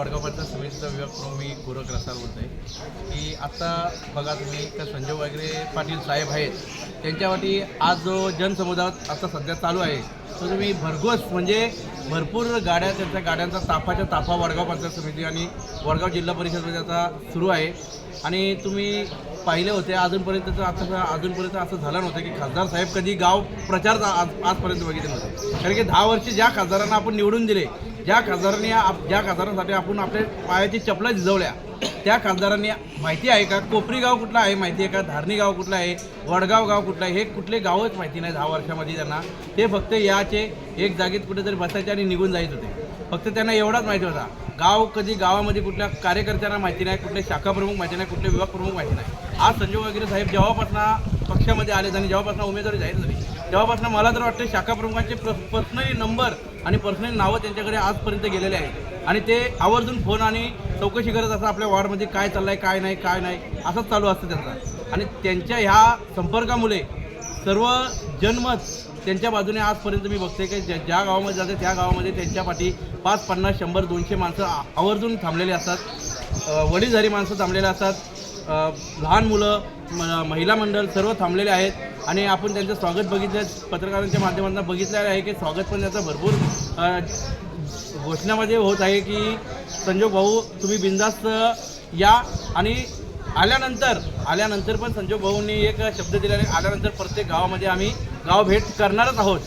वडगावचा समितीचा विभाग मी गोरख रसाल बोलत आहे की आत्ता बघा तुम्ही तर संजय वगैरे पाटील साहेब आहेत. त्यांच्यावरती आज जो जनसमुदायात आता सध्या चालू आहे तो तुम्ही भरघोस म्हणजे भरपूर गाड्या त्यांच्या गाड्यांचा ताफाच्या ताफा वडगाव पंचायत समिती आणि वडगाव जिल्हा परिषदमध्ये आता सुरू आहे. आणि तुम्ही पाहिले होते अजूनपर्यंत आता अजूनपर्यंत असं झालं नव्हतं की खासदार साहेब कधी गाव प्रचार आज आजपर्यंत बघितले नव्हते. कारण की दहा वर्ष ज्या खासदारांना आपण निवडून दिले ज्या खासदारांनी आप- ज्या खासदारांसाठी आपण आपल्या पायाची चपला झिजवल्या त्या खासदारांनी माहिती आहे का? कोपरी गाव कुठलं आहे माहिती आहे का? धारणी गाव कुठलं आहे? वडगाव गाव कुठलं आहे? हे कुठले गावच माहिती नाही दहा वर्षामध्ये त्यांना. ते फक्त याचे एक जागेत कुठेतरी बसायचे आणि निघून जायचे होते. फक्त त्यांना एवढाच माहिती होता. गाव कधी गावामध्ये कुठल्या कार्यकर्त्यांना माहिती नाही कुठले शाखा प्रमुख माहिती नाही कुठले विभाग प्रमुख माहिती नाही. आज संजय वगैरे साहेब जेव्हापासून पक्षामध्ये आले आणि जेव्हापासून उमेदवारी जाहीर झाली तेव्हापासून मला तर वाटतं शाखा प्रमुखांचे पर्सनली नंबर आणि पर्सनली नावं त्यांच्याकडे आजपर्यंत गेलेले आहेत. आणि ते आवर्जून फोन आणि चौकशी करत असं आपल्या वॉर्डमध्ये काय चाललं आहे काय नाही काय नाही असंच चालू असतं त्यांचा. आणि त्यांच्या ह्या संपर्कामुळे सर्व जनमत त्यांच्या बाजूने आजपर्यंत मी बघते की ज्या ज्या गावामध्ये जाते त्या गावामध्ये त्यांच्या पाठी पाच पन्नास शंभर दोनशे माणसं आवर्जून थांबलेली असतात. वडीलधारी माणसं थांबलेली असतात. लहान मुलं म- महिला मंडळ सर्व थांबलेले आहेत आणि आपण त्यांचं स्वागत बघितलं पत्रकारांच्या माध्यमातून बघितलेलं आहे की स्वागत पण त्याचं भरपूर घोषणामध्ये होत आहे की संजोग भाऊ तुम्ही बिंदास्त या आणि आल्यानंतर आल्यानंतर पण संजोग भाऊंनी एक शब्द दिला आणि आल्यानंतर प्रत्येक गावामध्ये आम्ही गाव भेट करणारच आहोत.